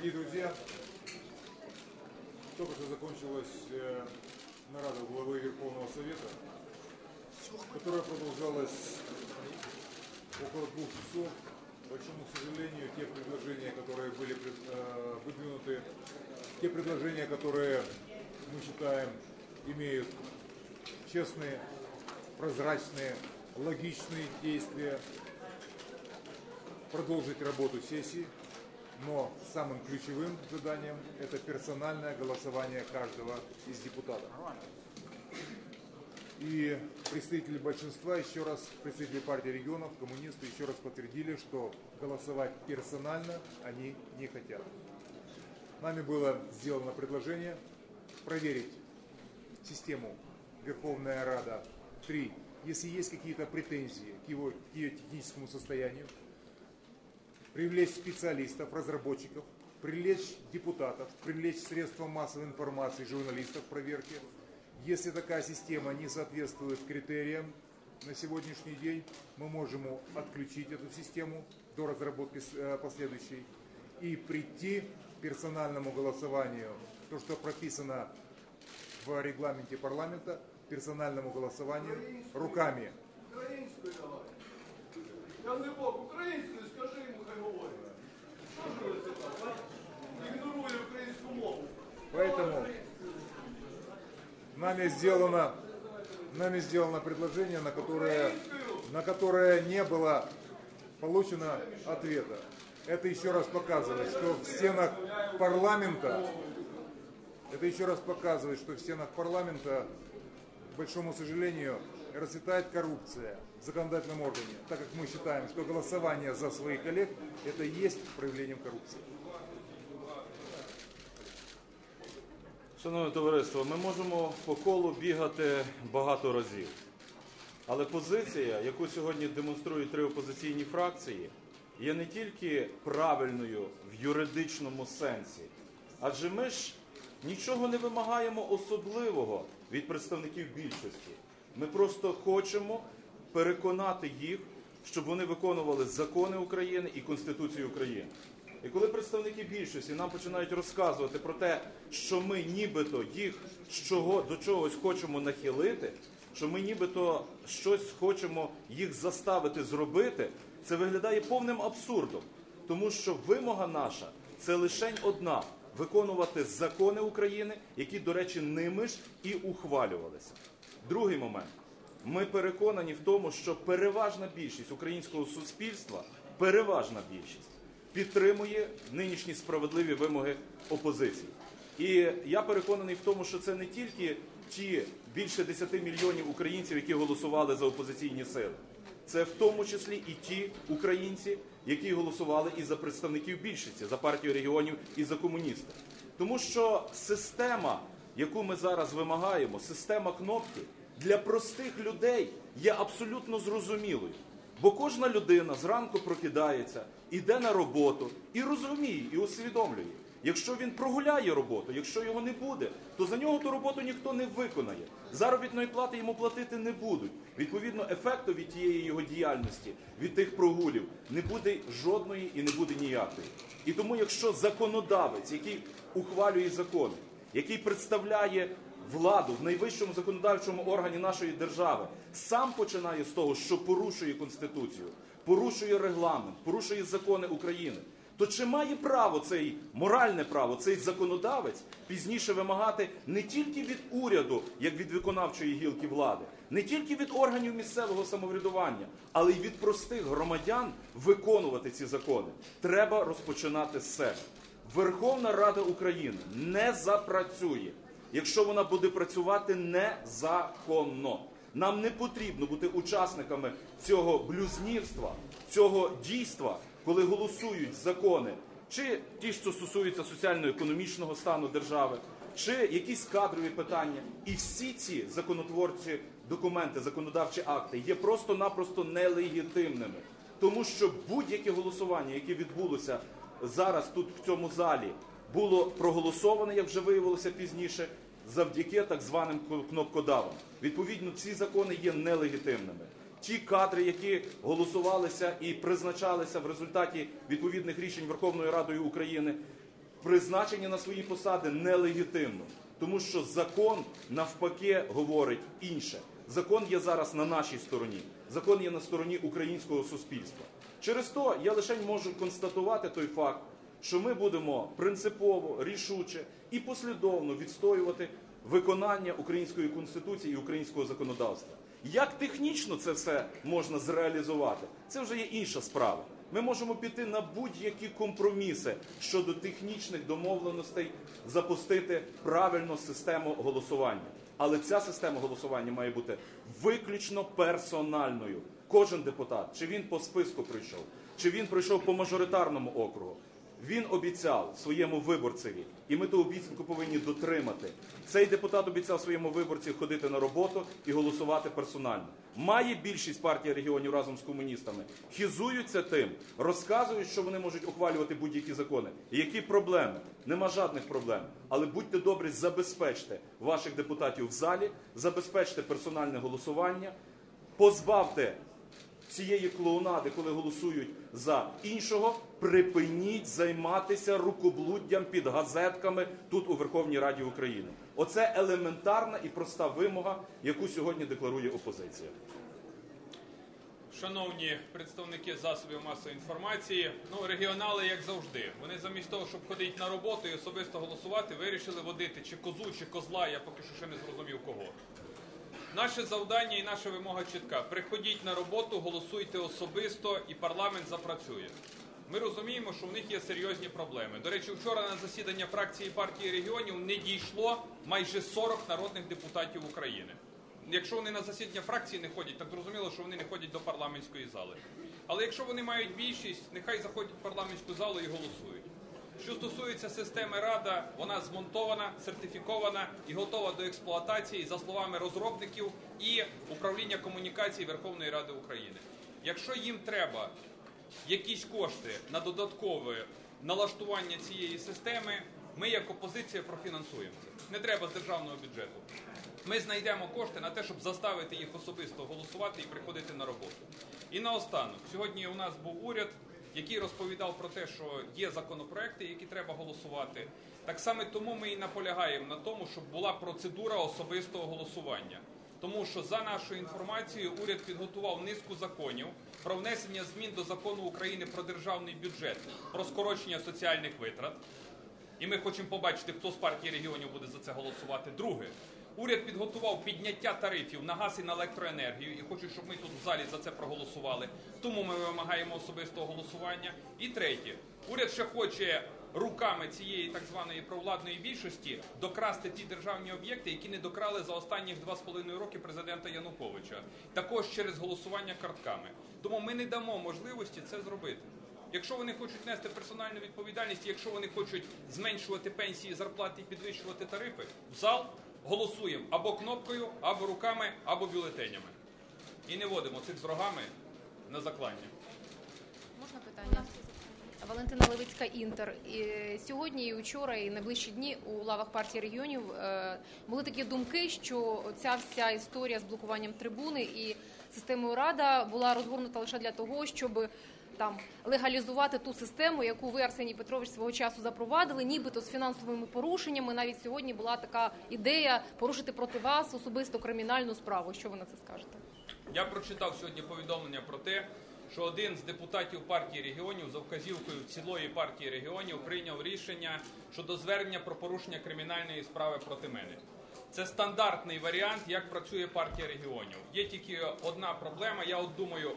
Дорогие друзья, только что закончилась э, нарада главы Верховного Совета, которая продолжалась около двух часов. Большому сожалению, те предложения, которые были э, выдвинуты, те предложения, которые мы считаем имеют честные, прозрачные, логичные действия, продолжить работу сессии, но самым ключевым заданием это персональное голосование каждого из депутатов. И представители большинства, еще раз, представители партии регионов, коммунисты еще раз подтвердили, что голосовать персонально они не хотят. Нами было сделано предложение проверить систему Верховная Рада 3, если есть какие-то претензии к, его, к ее техническому состоянию, привлечь специалистов, разработчиков, привлечь депутатов, привлечь средства массовой информации, журналистов к проверке. Если такая система не соответствует критериям на сегодняшний день, мы можем отключить эту систему до разработки э, последующей и прийти к персональному голосованию, то, что прописано в регламенте парламента, персональному голосованию руками Українською давай. Я не Бог, українською скажи. Що ж ви це так, а? Ігнорує українську мову. Поэтому нами сделано, нами сделано предложение, на которое, на которое не было получено ответа. Это еще раз показывает, что в стенах парламента, это еще раз показывает, что в стенах парламента, к большому сожалению, расцветает коррупция в законодательном органе, так как мы считаем, что голосование за своих коллег это и есть проявлением коррупции. Шановне товариство, ми можемо по колу бігати багато разів. Але позиція, яку сьогодні демонструють три опозиційні фракції, є не тільки правильною в юридичному сенсі, адже ми ж нічого не вимагаємо особливого від представників більшості. Ми просто хочемо переконати їх, щоб вони виконували закони України і Конституцію України. І коли представники більшості нам починають розказувати про те, що ми нібито їх чого до чогось хочемо нахилити, що ми нібито щось хочемо їх заставити зробити, це виглядає повним абсурдом. Тому що вимога наша це лише одна виконувати закони України, які, до речі, ними ж і ухвалювалися. Другий момент. Ми переконані в тому, що переважна більшість українського суспільства, переважна більшість, підтримує нинішні справедливі вимоги опозиції. І я переконаний в тому, що це не тільки ті більше 10 мільйонів українців, які голосували за опозиційні сили. Це в тому числі і ті українці, які голосували і за представників більшості, за партію регіонів і за комуністів. Тому що система, яку ми зараз вимагаємо, система кнопки для простих людей є абсолютно зрозумілою. Бо кожна людина зранку прокидається, іде на роботу і розуміє, і усвідомлює. Якщо він прогуляє роботу, якщо його не буде, то за нього ту роботу ніхто не виконає. Заробітної плати йому платити не будуть. Відповідно, ефекту від тієї його діяльності, від тих прогулів, не буде жодної і не буде ніякої. І тому, якщо законодавець, який ухвалює закони, який представляє владу в найвищому законодавчому органі нашої держави сам починає з того, що порушує конституцію, порушує регламент, порушує закони України. То чи має право цей моральне право, цей законодавець пізніше вимагати не тільки від уряду, як від виконавчої гілки влади, не тільки від органів місцевого самоврядування, але й від простих громадян виконувати ці закони? Треба розпочинати з себе. Верховна Рада України не запрацює, якщо вона буде працювати незаконно. Нам не потрібно бути учасниками цього блюзнірства, цього дійства, коли голосують закони, чи ті, що стосуються соціально-економічного стану держави, чи якісь кадрові питання. І всі ці законотворчі документи, законодавчі акти є просто-напросто нелегітимними. Тому що будь-яке голосування, яке відбулося зараз тут в цьому залі, було проголосоване, як вже виявилося пізніше, завдяки так званим кнопкодавам. Відповідно, ці закони є нелегітимними. Ті кадри, які голосувалися і призначалися в результаті відповідних рішень Верховною Радою України, призначені на свої посади нелегітимно, тому що закон навпаки говорить інше. Закон є зараз на нашій стороні. Закон є на стороні українського суспільства. Через то я лише можу констатувати той факт, що ми будемо принципово, рішуче і послідовно відстоювати виконання української конституції і українського законодавства. Як технічно це все можна зреалізувати, це вже є інша справа. Ми можемо піти на будь-які компроміси щодо технічних домовленостей, запустити правильну систему голосування. Але ця система голосування має бути виключно персональною. Кожен депутат, чи він по списку прийшов, чи він прийшов по мажоритарному округу, він обіцяв своєму виборцеві, і ми ту обіцянку повинні дотримати. Цей депутат обіцяв своєму виборці ходити на роботу і голосувати персонально. Має більшість партії регіонів разом з комуністами, хізуються тим, розказують, що вони можуть ухвалювати будь-які закони. Які проблеми? Нема жодних проблем. Але будьте добрі, забезпечте ваших депутатів в залі, забезпечте персональне голосування, позбавте цієї клоунади, коли голосують за іншого, припиніть займатися рукоблуддям під газетками тут у Верховній Раді України. Оце елементарна і проста вимога, яку сьогодні декларує опозиція. Шановні представники засобів масової інформації, ну регіонали, як завжди, вони замість того, щоб ходити на роботу і особисто голосувати, вирішили водити чи козу, чи козла. Я поки що ще не зрозумів кого. Наше завдання і наша вимога чітка: приходіть на роботу, голосуйте особисто, і парламент запрацює. Ми розуміємо, що в них є серйозні проблеми. До речі, вчора на засідання фракції партії регіонів не дійшло майже 40 народних депутатів України. Якщо вони на засідання фракції не ходять, так зрозуміло, що вони не ходять до парламентської зали. Але якщо вони мають більшість, нехай заходять в парламентську залу і голосують. Що стосується системи Рада, вона змонтована, сертифікована і готова до експлуатації за словами розробників і управління комунікацій Верховної Ради України. Якщо їм треба якісь кошти на додаткове налаштування цієї системи, ми як опозиція профінансуємо це. Не треба з державного бюджету. Ми знайдемо кошти на те, щоб заставити їх особисто голосувати і приходити на роботу. І наостанок, сьогодні у нас був уряд, який розповідав про те, що є законопроекти, які треба голосувати. Так саме тому ми і наполягаємо на тому, щоб була процедура особистого голосування. Тому що за нашою інформацією уряд підготував низку законів про внесення змін до закону України про державний бюджет, про скорочення соціальних витрат. І ми хочемо побачити, хто з партії регіонів буде за це голосувати. Друге, уряд підготував підняття тарифів на газ і на електроенергію і хочуть, щоб ми тут в залі за це проголосували. Тому ми вимагаємо особистого голосування. І третє, уряд ще хоче руками цієї так званої провладної більшості докрасти ті державні об'єкти, які не докрали за останні два з половиною роки президента Януковича, також через голосування картками. Тому ми не дамо можливості це зробити. Якщо вони хочуть нести персональну відповідальність, якщо вони хочуть зменшувати пенсії, зарплати і підвищувати тарифи, в зал голосуємо або кнопкою, або руками, або бюлетенями. І не водимо цих з рогами на заклання. Можна питання? Валентина Левицька Інтер. І сьогодні і вчора, і найближчі дні у лавах партії регіонів е, були такі думки, що ця вся історія з блокуванням трибуни і системою рада була розгорнута лише для того, щоб там легалізувати ту систему, яку ви, Арсеній Петрович, свого часу запровадили, нібито з фінансовими порушеннями. Навіть сьогодні була така ідея порушити проти вас особисто кримінальну справу. Що ви на це скажете? Я прочитав сьогодні повідомлення про те, що один з депутатів партії регіонів за вказівкою цілої партії регіонів прийняв рішення щодо звернення про порушення кримінальної справи проти мене. Це стандартний варіант, як працює партія регіонів. Є тільки одна проблема. Я от думаю,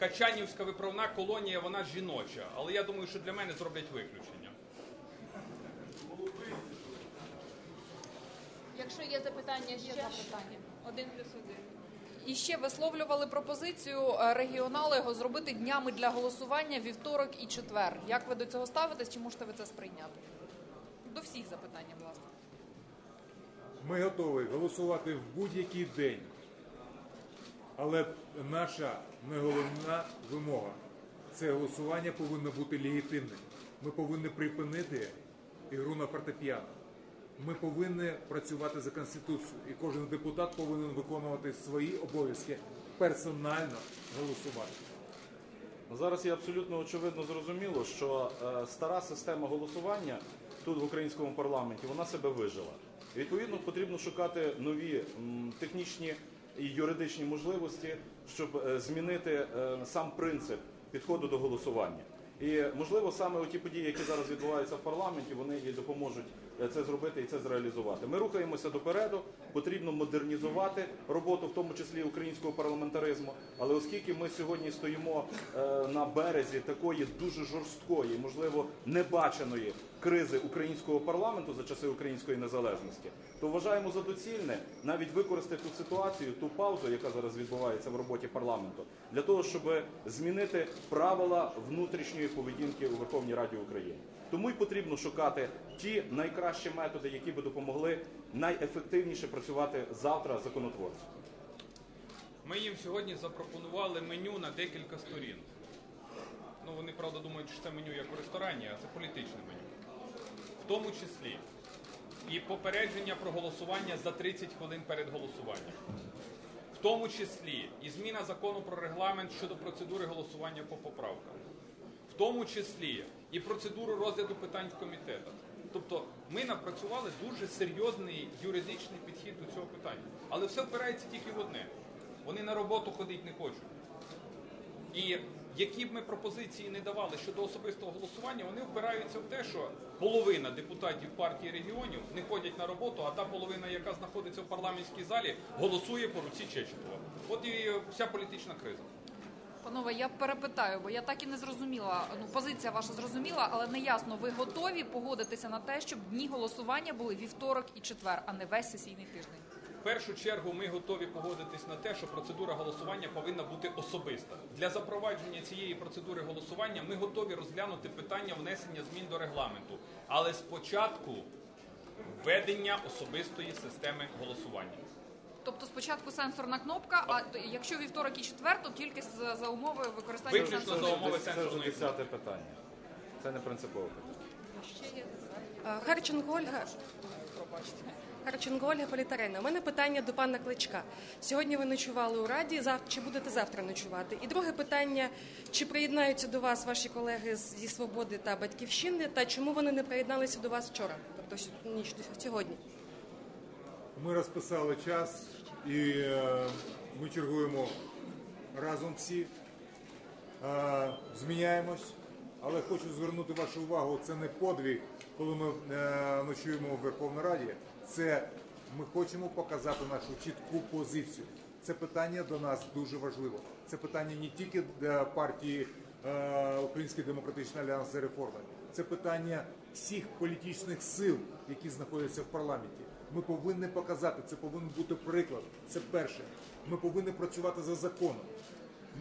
Качанівська виправна колонія, вона жіноча, але я думаю, що для мене зроблять виключення. Якщо є запитання, ще запитання. Один плюс один. І ще висловлювали пропозицію е, регіонали його зробити днями для голосування вівторок і четвер. Як ви до цього ставитесь? Чи можете ви це сприйняти? До всіх запитання, власне. Ми готові голосувати в будь-який день. Але наша найголовна вимога це голосування повинно бути легітимним. Ми повинні припинити ігру на фортепіано. Ми повинні працювати за конституцією, і кожен депутат повинен виконувати свої обов'язки персонально голосувати. Зараз є абсолютно очевидно зрозуміло, що е, стара система голосування тут в українському парламенті, вона себе вижила. Відповідно, потрібно шукати нові технічні і юридичні можливості, щоб е, змінити е, сам принцип підходу до голосування. І можливо саме ті події, які зараз відбуваються в парламенті, вони і допоможуть це зробити і це зреалізувати. Ми рухаємося допереду. Потрібно модернізувати роботу, в тому числі українського парламентаризму. Але оскільки ми сьогодні стоїмо е, на березі такої дуже жорсткої, можливо, небаченої кризи українського парламенту за часи української незалежності, то вважаємо за доцільне навіть використати ту ситуацію, ту паузу, яка зараз відбувається в роботі парламенту, для того, щоб змінити правила внутрішньої поведінки у Верховній Раді України. Тому й потрібно шукати ті найкращі методи, які би допомогли найефективніше працювати завтра законотворцю. Ми їм сьогодні запропонували меню на декілька сторін. Ну, вони, правда, думають, що це меню як у ресторані, а це політичне меню. В тому числі і попередження про голосування за 30 хвилин перед голосуванням. В тому числі і зміна закону про регламент щодо процедури голосування по поправкам. В тому числі і процедуру розгляду питань в комітетах. Тобто ми напрацювали дуже серйозний юридичний підхід до цього питання. Але все впирається тільки в одне. Вони на роботу ходити не хочуть. І які б ми пропозиції не давали щодо особистого голосування, вони впираються в те, що половина депутатів партії регіонів не ходять на роботу, а та половина, яка знаходиться в парламентській залі, голосує по руці Чечетова. От і вся політична криза. Панове, я перепитаю, бо я так і не зрозуміла. Ну, позиція ваша зрозуміла, але не ясно. Ви готові погодитися на те, щоб дні голосування були вівторок і четвер, а не весь сесійний тиждень? В першу чергу ми готові погодитись на те, що процедура голосування повинна бути особиста. Для запровадження цієї процедури голосування ми готові розглянути питання внесення змін до регламенту, але спочатку введення особистої системи голосування. Тобто спочатку сенсорна кнопка, а якщо вівторок і четвер, то тільки за, за умови використання Виключно сенсорної за умови це вже сенсорної десяте питання. Це не принципове питання. Е, Харченко Ольга. Харченко Ольга Політарена. У мене питання до пана Кличка. Сьогодні ви ночували у Раді, зав... чи будете завтра ночувати? І друге питання, чи приєднаються до вас ваші колеги з- зі «Свободи» та «Батьківщини», та чому вони не приєдналися до вас вчора, тобто с- ніч сьогодні? Ми розписали час і е, ми чергуємо разом всі, е, зміняємось. Але хочу звернути вашу увагу, це не подвиг, коли ми е, ночуємо в Верховній Раді. Це ми хочемо показати нашу чітку позицію. Це питання до нас дуже важливо. Це питання не тільки для партії Український демократичний альянс за реформи. Це питання всіх політичних сил, які знаходяться в парламенті. Ми повинні показати, це повинен бути приклад. Це перше. Ми повинні працювати за законом.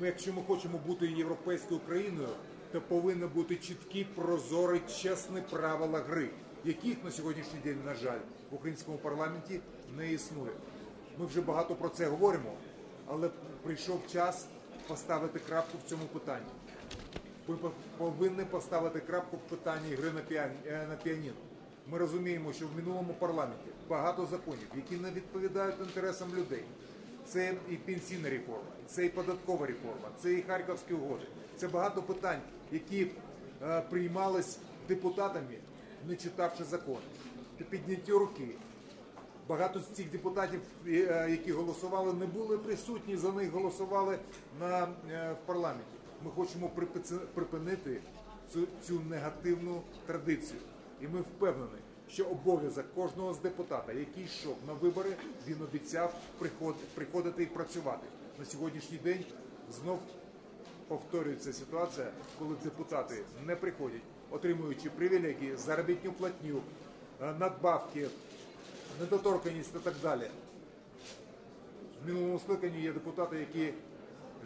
Ми, якщо ми хочемо бути європейською країною, то повинні бути чіткі, прозорі, чесні правила гри, яких на сьогоднішній день, на жаль, в українському парламенті не існує. Ми вже багато про це говоримо, але прийшов час поставити крапку в цьому питанні. Ми повинні поставити крапку в питанні гри на, е, піаніно. Ми розуміємо, що в минулому парламенті багато законів, які не відповідають інтересам людей. Це і пенсійна реформа, це і податкова реформа, це і харківські угоди. Це багато питань, які е, приймались депутатами, не читавши закон. Підняті руки. Багато з цих депутатів, е, які голосували, не були присутні, за них голосували на, е, в парламенті. Ми хочемо припинити цю, цю негативну традицію. І ми впевнені, що обов'язок кожного з депутата, який йшов на вибори, він обіцяв приходити і працювати. На сьогоднішній день знов повторюється ситуація, коли депутати не приходять, отримуючи привілегії, заробітну платню, е, надбавки, недоторканність і так далі. В минулому скликанні є депутати, які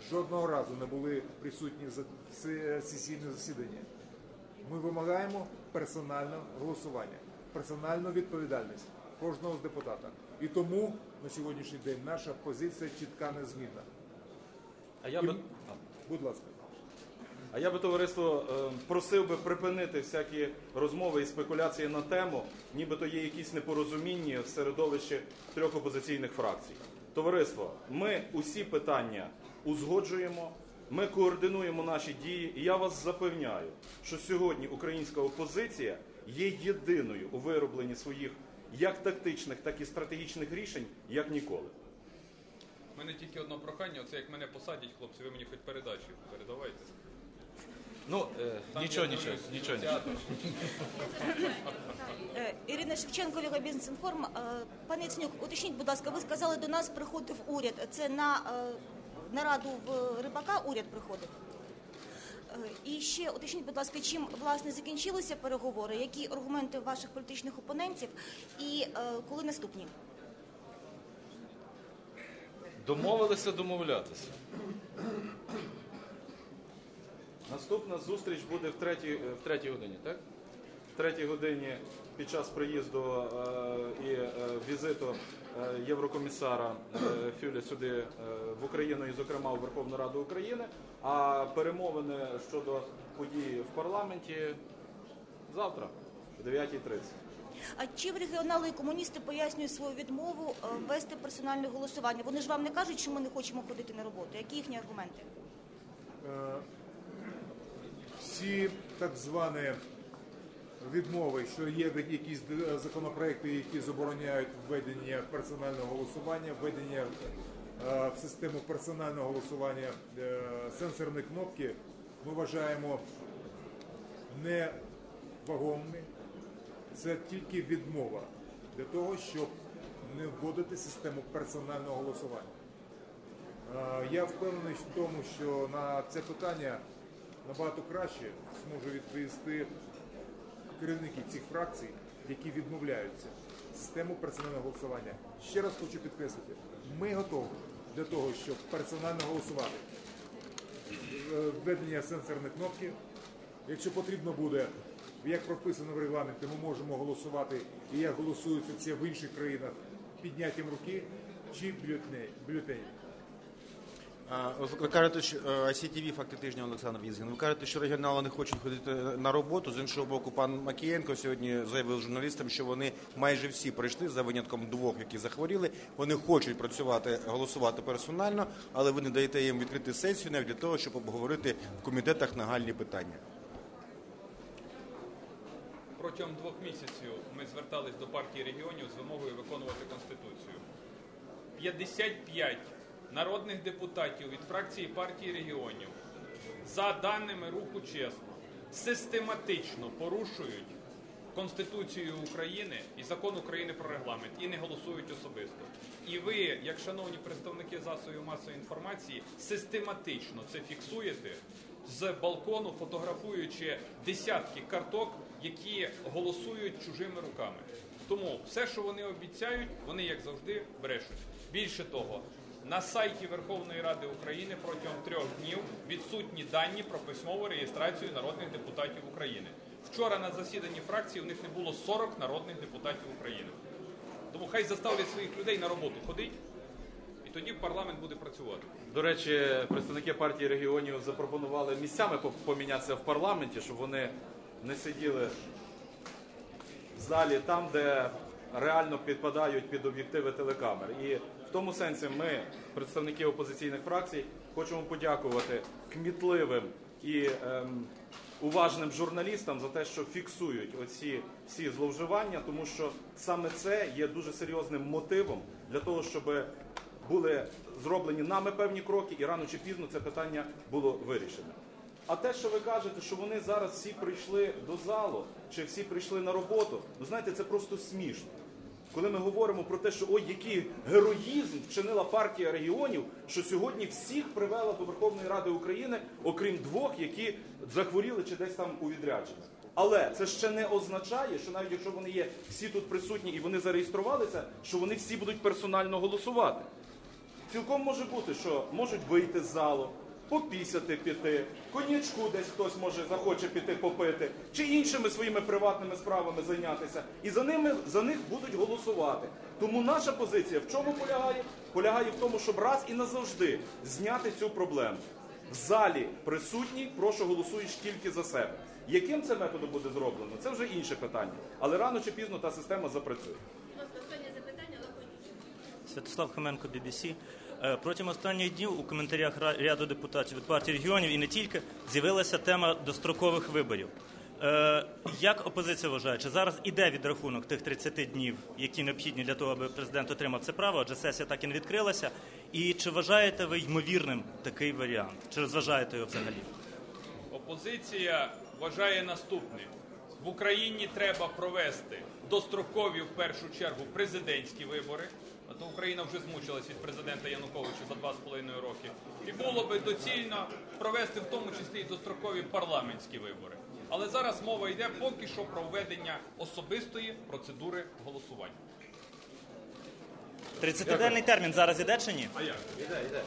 жодного разу не були присутні за сесійне засідання. Ми вимагаємо персонального голосування, персональну відповідальність кожного з депутата. І тому на сьогоднішній день наша позиція чітка незмінна. А я І- би Будь ласка. А я би товариство е, просив би припинити всякі розмови і спекуляції на тему, нібито є якісь непорозуміння в середовищі трьох опозиційних фракцій. Товариство, ми усі питання узгоджуємо, ми координуємо наші дії, і я вас запевняю, що сьогодні українська опозиція є єдиною у виробленні своїх як тактичних, так і стратегічних рішень, як ніколи. У мене тільки одне прохання, оце як мене посадять, хлопці, ви мені хоч передачі передавайте. Ну е, Там нічого, нічого, нічого, нічого. Е, Ірина Шевченко, Ліга Бізнес-Інформ. Е, Пане Яценюк, уточніть, будь ласка, ви сказали, до нас приходив уряд. Це на е, нараду в Рибака уряд приходив? Е, І ще уточніть, будь ласка, чим власне закінчилися переговори, які аргументи ваших політичних опонентів і е, коли наступні? Домовилися домовлятися. Наступна зустріч буде в третій, е, в третій годині, так? В третій годині під час приїзду е, і е, візиту е, Єврокомісара е, Фюля сюди е, в Україну і, зокрема, у Верховну Раду України. А перемовини щодо подій в парламенті завтра, о 9.30. А чим регіонали і комуністи пояснюють свою відмову е, вести персональне голосування? Вони ж вам не кажуть, що ми не хочемо ходити на роботу. Які їхні аргументи? Е, Всі так звані відмови, що є якісь законопроекти, які забороняють введення персонального голосування, введення е, в систему персонального голосування е, сенсорної кнопки, ми вважаємо невагомими. Це тільки відмова для того, щоб не вводити систему персонального голосування. Е, Я впевнений в тому, що на це питання набагато краще зможе відповісти керівники цих фракцій, які відмовляються систему персонального голосування. Ще раз хочу підкреслити, ми готові для того, щоб персонально голосувати. Е, Введення сенсорної кнопки. Якщо потрібно буде, як прописано в регламенті, ми можемо голосувати, і як голосується це в інших країнах, підняттям руки чи бюлетені. Ви кажете, що е, ICTV, факти тижня Олександр Візгін. Ви кажете, що регіонали не хочуть ходити на роботу. З іншого боку, пан Макієнко сьогодні заявив журналістам, що вони майже всі прийшли за винятком двох, які захворіли. Вони хочуть працювати, голосувати персонально, але ви не даєте їм відкрити сесію навіть для того, щоб обговорити в комітетах нагальні питання. Протягом двох місяців ми звертались до партії регіонів з вимогою виконувати Конституцію. 55 народних депутатів від фракції партії регіонів, за даними руху чесно, систематично порушують Конституцію України і закон України про регламент і не голосують особисто. І ви, як шановні представники засобів масової інформації, систематично це фіксуєте з балкону, фотографуючи десятки карток, які голосують чужими руками. Тому все, що вони обіцяють, вони як завжди брешуть. Більше того, на сайті Верховної Ради України протягом трьох днів відсутні дані про письмову реєстрацію народних депутатів України. Вчора на засіданні фракції у них не було 40 народних депутатів України. Тому хай заставлять своїх людей на роботу ходити, і тоді парламент буде працювати. До речі, представники партії регіонів запропонували місцями помінятися в парламенті, щоб вони не сиділи в залі там, де реально підпадають під об'єктиви телекамер. І тому сенсі ми, представники опозиційних фракцій, хочемо подякувати кмітливим і ем, уважним журналістам за те, що фіксують оці всі зловживання, тому що саме це є дуже серйозним мотивом для того, щоб були зроблені нами певні кроки, і рано чи пізно це питання було вирішено. А те, що ви кажете, що вони зараз всі прийшли до залу, чи всі прийшли на роботу, ну знаєте, це просто смішно. Коли ми говоримо про те, що ой, який героїзм вчинила партія регіонів, що сьогодні всіх привела до Верховної Ради України, окрім двох, які захворіли чи десь там у відрядженні. Але це ще не означає, що навіть якщо вони є всі тут присутні і вони зареєструвалися, що вони всі будуть персонально голосувати. Цілком може бути, що можуть вийти з залу, попісяти піти, конячку десь хтось може захоче піти попити, чи іншими своїми приватними справами зайнятися, і за ними за них будуть голосувати. Тому наша позиція в чому полягає? Полягає в тому, щоб раз і назавжди зняти цю проблему. В залі присутні, прошу голосуєш тільки за себе. Яким це методом буде зроблено? Це вже інше питання. Але рано чи пізно та система запрацює. Святослав Хоменко, BBC. Е, Протягом останніх днів у коментарях ряду депутатів від партії регіонів і не тільки з'явилася тема дострокових виборів. Е, як опозиція вважає, чи зараз іде відрахунок тих 30 днів, які необхідні для того, аби президент отримав це право, адже сесія так і не відкрилася? І чи вважаєте ви ймовірним такий варіант? Чи розважаєте його взагалі? Опозиція вважає наступне: в Україні треба провести дострокові в першу чергу президентські вибори. А то Україна вже змучилась від президента Януковича за два з половиною роки. І було би доцільно провести в тому числі і дострокові парламентські вибори. Але зараз мова йде поки що про введення особистої процедури голосування. 30-денний термін зараз іде чи ні? А як? Іде, іде.